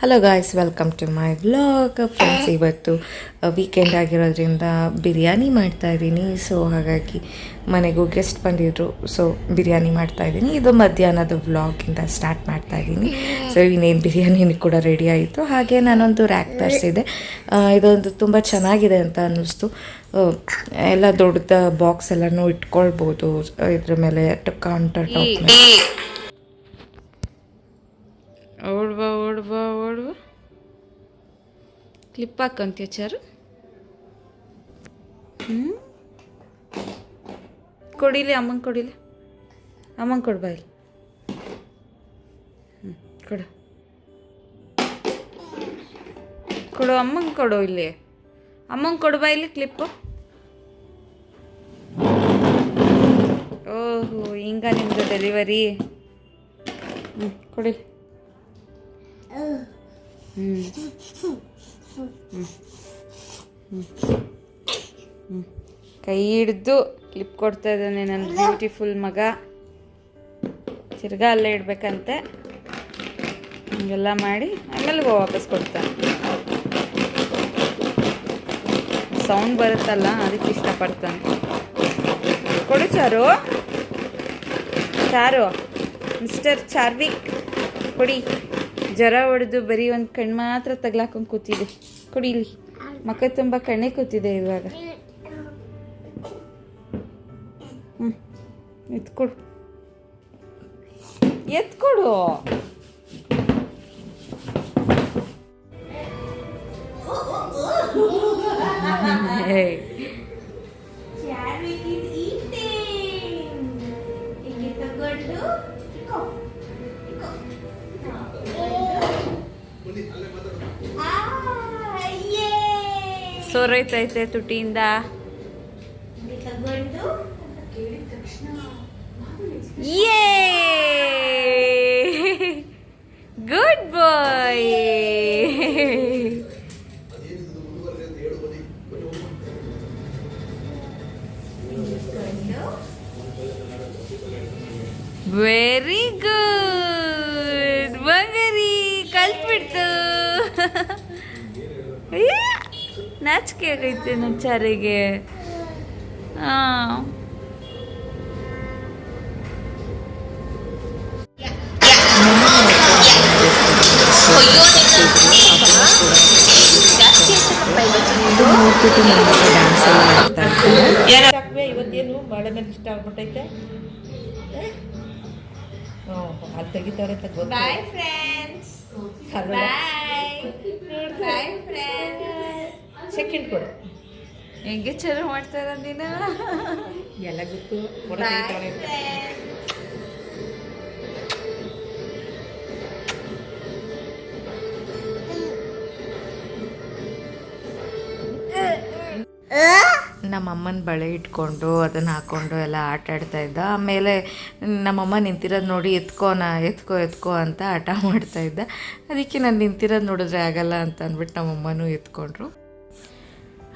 Hello guys welcome to my vlog friends ಇವತ್ತು weekend ಆಗಿರೋದ್ರಿಂದ ಬಿರಿಯಾನಿ ಮಾಡ್ತಾ ಇದ್ದೀನಿ. ಸೊ ಹಾಗಾಗಿ ಮನೆಗೂ ಗೆಸ್ಟ್ ಬಂದಿದ್ರು. ಸೊ ಬಿರಿಯಾನಿ ಮಾಡ್ತಾ ಇದ್ದೀನಿ. ಇದು ಮಧ್ಯಾಹ್ನದ ವ್ಲಾಗಿಂದ ಸ್ಟಾರ್ಟ್ ಮಾಡ್ತಾ ಇದ್ದೀನಿ. ಸೊ ಇನ್ನೇನು ಬಿರಿಯಾನಿ ಕೂಡ ರೆಡಿ ಆಯಿತು. ಹಾಗೆ ನಾನೊಂದು ರ್ಯಾಕ್ ತರಿಸಿದೆ ಇದೊಂದು ತುಂಬ ಚೆನ್ನಾಗಿದೆ ಅಂತ ಅನ್ನಿಸ್ತು. ಆ, ಎಲ್ಲ ದೊಡ್ಡದ ಬಾಕ್ಸ್ ಎಲ್ಲನೂ ಇಟ್ಕೊಳ್ಬೋದು. ಇದ್ರ ಮೇಲೆ ಕೌಂಟರ್ ಟಾಪ್ ಓಡ್ಬಾ ಓಡ್ಬಾ ಕ್ಲಿಪ್ ಹಾಕಂತೀಯ, ಚಾರು? ಹ್ಞೂ ಕೊಡಿಲಿ, ಅಮ್ಮಂಗೆ ಕೊಡಿಲಿ. ಅಮ್ಮಂಗೆ ಕೊಡ್ಬಾ ಇಲ್ಲಿ ಹ್ಞೂ ಕೊಡು. ಕೊಡು, ಅಮ್ಮಂಗೆ ಕೊಡು ಇಲ್ಲಿ. ಅಮ್ಮಂಗೆ ಕೊಡ್ಬಾ ಇಲ್ಲಿ ಕ್ಲಿಪ್ಪು ಓಹೋ, ಹಿಂಗ ನಿಮ್ಮದು ಡೆಲಿವರಿ ಹ್ಞೂ ಕೊಡಿ ಹ್ಞೂ ಹ್ಞೂ ಕೈ ಹಿಡ್ದು ಕ್ಲಿಪ್ ಕೊಡ್ತಾ ಇದ್ದಾನೆ ನನ್ನ ಬ್ಯೂಟಿಫುಲ್ ಮಗ. ತಿರ್ಗಾ ಅಲ್ಲೇ ಇಡ್ಬೇಕಂತೆ. ಹಿಂಗೆಲ್ಲ ಮಾಡಿ ಆಮೇಲೆ ವಾಪಸ್ ಕೊಡ್ತಾನೆ ಸೌಂಡ್ ಬರುತ್ತಲ್ಲ ಅದಕ್ಕೆ ಇಷ್ಟಪಡ್ತಾನೆ. ಕೊಡು ಚಾರು. ಚಾರು. ಮಿಸ್ಟರ್ ಚಾರ್ವಿಕ್ ಕೊಡಿ. ಜ್ವರ ಹೊಡೆದು ಬರೀ ಒಂದು ಕಣ್ಣು ಮಾತ್ರ ತಗ್ಲಾಕೊಂಡು ಕೂತಿದೆ. ಕೊಡಿ ಇಲ್ಲಿ. ಮಕ್ಕ ತುಂಬ ಕಣ್ಣೇ ಕೂತಿದೆ ಇವಾಗ. ಹ್ಞೂ ಎತ್ಕೊಡು. ಎತ್ಕೊಡು. ಸೋರೈತೈತೆ ತುಟಿಯಿಂದ. ಯೇ ಗುಡ್ ಬಾಯ್ ವೆರಿ ಗುಡ್ ನಾಚಿಕೆ ಆಗೈತೆ ನನ್ನ ಚಾರಿಗೆ. ಹಾಂ ಡ್ಯಾನ್ಸ್ ಎಲ್ಲ ಮಾಡ್ತಾ ಇದ್ದಾರೆ ಇವತ್ತೇನು ಮಳೆ ಮೇಲೆ ಇಷ್ಟ ಆಗ್ಬಿಟ್ಟೈತೆ? ಅಲ್ಲಿ ತೆಗಿತಾರೆ ತಗೋ bye friends bye bye friends. Second ಕೊಡು. ಹೆಂಗೆ ಚಲೋ ಮಾಡ್ತಾರ ದಿನ ಎಲ್ಲ ಗೊತ್ತು. ನಮ್ಮಮ್ಮನ ಬಳೆ ಇಟ್ಕೊಂಡು ಅದನ್ನು ಹಾಕ್ಕೊಂಡು ಎಲ್ಲ ಆಟ ಆಡ್ತಾ ಇದ್ದ. ಆಮೇಲೆ ನಮ್ಮಮ್ಮ ನಿಂತಿರೋದು ನೋಡಿ ಎತ್ಕೋನ ಎತ್ಕೋ ಎತ್ಕೋ ಅಂತ ಆಟ ಮಾಡ್ತಾ ಇದ್ದ. ಅದಕ್ಕೆ ನಾನು ನಿಂತಿರೋದು ನೋಡಿದ್ರೆ ಆಗಲ್ಲ ಅಂತ ಅಂದ್ಬಿಟ್ಟು ನಮ್ಮಮ್ಮನೂ ಎತ್ಕೊಂಡ್ರು.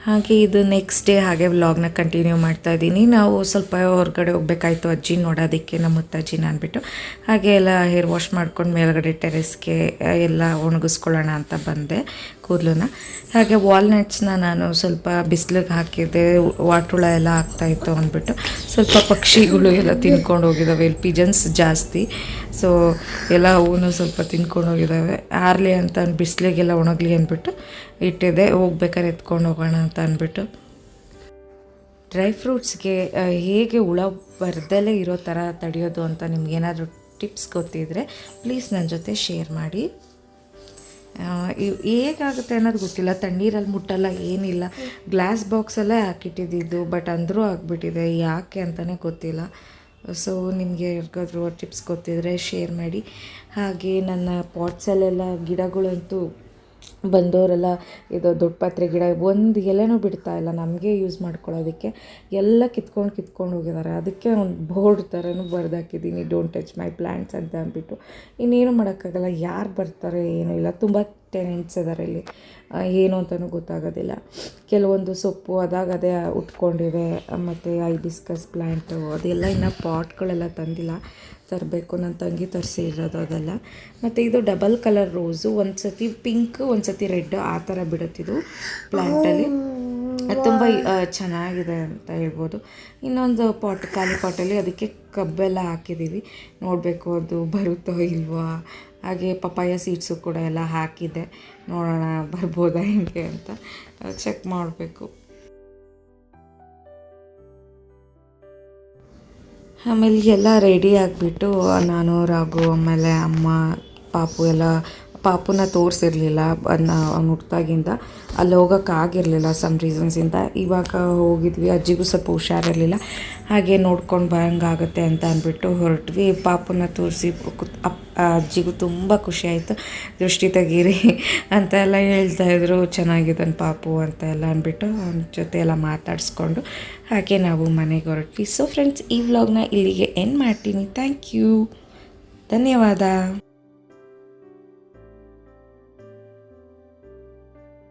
ಹಾಗೆ ಇದು ನೆಕ್ಸ್ಟ್ ಡೇ ಹಾಗೆ ವ್ಲಾಗ್ನ ಕಂಟಿನ್ಯೂ ಮಾಡ್ತಾ ಇದ್ದೀನಿ. ನಾವು ಸ್ವಲ್ಪ ಹೊರಗಡೆ ಹೋಗ್ಬೇಕಾಯ್ತು ಅಜ್ಜಿ ನೋಡೋದಕ್ಕೆ ನಮ್ಮ ಮುತ್ತಜ್ಜಿನ ಅಂದ್ಬಿಟ್ಟು. ಹಾಗೆ ಎಲ್ಲ ಹೇರ್ ವಾಶ್ ಮಾಡ್ಕೊಂಡು ಮೇಲ್ಗಡೆ ಟೆರೆಸ್ಗೆ ಎಲ್ಲ ಒಣಗಿಸ್ಕೊಳ್ಳೋಣ ಅಂತ ಬಂದೆ ಕೂದಲನ್ನ. ಹಾಗೆ ವಾಲ್ನಟ್ಸ್ನ ನಾನು ಸ್ವಲ್ಪ ಬಿಸಿಲಿಗೆ ಹಾಕಿದ್ದೆ ವಾಟುಳ ಎಲ್ಲ ಆಗ್ತಾಯಿತ್ತು ಅಂದ್ಬಿಟ್ಟು. ಸ್ವಲ್ಪ ಪಕ್ಷಿಗಳು ಎಲ್ಲ ತಿನ್ಕೊಂಡು ಹೋಗಿದ್ದಾವೆ ಇಲ್ಲಿ ಪಿಜನ್ಸ್ ಜಾಸ್ತಿ. ಸೊ ಎಲ್ಲ ಹೂವು ಸ್ವಲ್ಪ ತಿನ್ಕೊಂಡು ಹೋಗಿದ್ದಾವೆ ಆರಲಿ ಅಂತ ಬಿಸಿಲಿಗೆಲ್ಲ ಒಣಗಲಿ ಅಂದ್ಬಿಟ್ಟು ಇಟ್ಟಿದ್ದೆ. ಹೋಗ್ಬೇಕಾದ್ರೆ ಎತ್ಕೊಂಡು ಹೋಗೋಣ ಅಂತ ಅಂದ್ಬಿಟ್ಟು. ಡ್ರೈ ಫ್ರೂಟ್ಸ್ಗೆ ಹೇಗೆ ಹುಳ ಬರ್ದಲೇ ಇರೋ ಥರ ತಡೆಯೋದು ಅಂತ ನಿಮ್ಗೇನಾದರೂ ಟಿಪ್ಸ್ ಗೊತ್ತಿದ್ದರೆ ಪ್ಲೀಸ್ ನನ್ನ ಜೊತೆ ಶೇರ್ ಮಾಡಿ. ಹೇಗಾಗುತ್ತೆ ಅನ್ನೋದು ಗೊತ್ತಿಲ್ಲ. ತಣ್ಣೀರಲ್ಲಿ ಮುಟ್ಟಲ್ಲ, ಏನಿಲ್ಲ. ಗ್ಲಾಸ್ ಬಾಕ್ಸಲ್ಲೇ ಹಾಕಿಟ್ಟಿದ್ದು ಬಟ್ ಅಂದರೂ ಆಗಿಬಿಟ್ಟಿದೆ. ಯಾಕೆ ಅಂತಲೇ ಗೊತ್ತಿಲ್ಲ. ಸೊ ನಿಮಗೆ ಯಾರಿಗಾದ್ರೂ ಟಿಪ್ಸ್ ಗೊತ್ತಿದ್ರೆ ಶೇರ್ ಮಾಡಿ. ಹಾಗೆ ನನ್ನ ಪಾಟ್ಸಲ್ಲೆಲ್ಲ ಗಿಡಗಳಂತೂ ಬಂದವರೆಲ್ಲ ಇದು ದೊಡ್ಡ ಪಾತ್ರೆ ಗಿಡ, ಒಂದು ಎಲೆನೂ ಬಿಡ್ತಾ ಇಲ್ಲ, ನಮಗೆ ಯೂಸ್ ಮಾಡ್ಕೊಳ್ಳೋದಕ್ಕೆ. ಎಲ್ಲ ಕಿತ್ಕೊಂಡು ಕಿತ್ಕೊಂಡು ಹೋಗಿದ್ದಾರೆ ಅದಕ್ಕೆ ಒಂದು ಬೋರ್ಡ್ ಥರನೂ ಬರೆದಾಕಿದ್ದೀನಿ. ಡೋಂಟ್ ಟಚ್ ಮೈ ಪ್ಲ್ಯಾಂಟ್ಸ್ ಅಂತ ಅಂದ್ಬಿಟ್ಟು. ಇನ್ನೇನು ಮಾಡೋಕ್ಕಾಗಲ್ಲ. ಯಾರು ಬರ್ತಾರೆ ಏನೂ ಇಲ್ಲ. ತುಂಬ ಟೆನೆಂಟ್ಸ್ ಇದ್ದಾರೆ ಇಲ್ಲಿ ಏನು ಅಂತಲೂ ಗೊತ್ತಾಗೋದಿಲ್ಲ. ಕೆಲವೊಂದು ಸೊಪ್ಪು ಅದಾಗ ಅದೇ ಉಟ್ಕೊಂಡಿವೆ, ಮತ್ತು ಐಬಿಸ್ಕಸ್ ಪ್ಲ್ಯಾಂಟು ಅದೆಲ್ಲ ಇನ್ನು ಪಾಟ್ಗಳೆಲ್ಲ ತಂದಿಲ್ಲ. ತರಬೇಕು ನನ್ನ ತಂಗಿ ತರಿಸಿರೋದು ಅದೆಲ್ಲ. ಮತ್ತು ಇದು ಡಬಲ್ ಕಲರ್ ರೋಸು ಒಂದು ಸತಿ ಪಿಂಕ್ ಒಂದು ಸತಿ ರೆಡ್, ಆ ಥರ ಬಿಡುತ್ತಿದ್ದು ಪ್ಲ್ಯಾಂಟಲ್ಲಿ ತುಂಬ ಚೆನ್ನಾಗಿದೆ ಅಂತ ಹೇಳ್ಬೋದು. ಇನ್ನೊಂದು ಪಾಟ್, ಖಾಲಿ ಪಾಟಲ್ಲಿ ಅದಕ್ಕೆ ಕಬ್ಬೆಲ್ಲ ಹಾಕಿದ್ದೀವಿ. ನೋಡಬೇಕು ಅದು ಬರುತ್ತೋ ಇಲ್ವಾ. ಹಾಗೆ ಪಪ್ಪಾಯ ಸೀಡ್ಸು ಕೂಡ ಎಲ್ಲ ಹಾಕಿದ್ದೆ. ನೋಡೋಣ ಬರ್ಬೋದಾ ಹೇಗೆ ಅಂತ. ಚೆಕ್ ಮಾಡಬೇಕು. ಆಮೇಲೆ ಎಲ್ಲ ರೆಡಿ ಆಗಿಬಿಟ್ಟು, ನಾನು, ರಾಘು, ಆಮೇಲೆ ಅಮ್ಮ, ಪಾಪು ಎಲ್ಲ ಪಾಪುನ ತೋರಿಸಿರ್ಲಿಲ್ಲ ಅದನ್ನ ಅವ್ನು ಹುಟ್ಟಿದಾಗಿಂದ ಅಲ್ಲಿ ಹೋಗೋಕ್ಕಾಗಿರಲಿಲ್ಲ ಸಮ್ ರೀಸನ್ಸಿಂದ ಇವಾಗ ಹೋಗಿದ್ವಿ, ಅಜ್ಜಿಗೂ ಸ್ವಲ್ಪ ಹುಷಾರಿರಲಿಲ್ಲ. ಹಾಗೆ ನೋಡ್ಕೊಂಡು ಬರಂಗಾಗುತ್ತೆ ಅಂತ ಅಂದ್ಬಿಟ್ಟು ಹೊರಟ್ವಿ. ಪಾಪುನ ತೋರಿಸಿ ಅಜ್ಜಿಗೂ ತುಂಬ ಖುಷಿ ಆಯಿತು. ದೃಷ್ಟಿ ತೆಗೀರಿ ಅಂತ ಎಲ್ಲ ಹೇಳ್ತಾಯಿದ್ರು ಚೆನ್ನಾಗಿದ್ದಾನೆ ಪಾಪು ಅಂತ ಎಲ್ಲ ಅಂದ್ಬಿಟ್ಟು ಅವನ ಜೊತೆ ಎಲ್ಲ ಮಾತಾಡಿಸ್ಕೊಂಡು ಹಾಗೆ ನಾವು ಮನೆಗೆ ಹೊರಟ್ವಿ. ಸೊ ಫ್ರೆಂಡ್ಸ್ ಈ ವ್ಲಾಗ್ನ ಇಲ್ಲಿಗೆ ಎಂಡ್ ಮಾಡ್ತೀನಿ. ಥ್ಯಾಂಕ್ ಯು ಧನ್ಯವಾದ.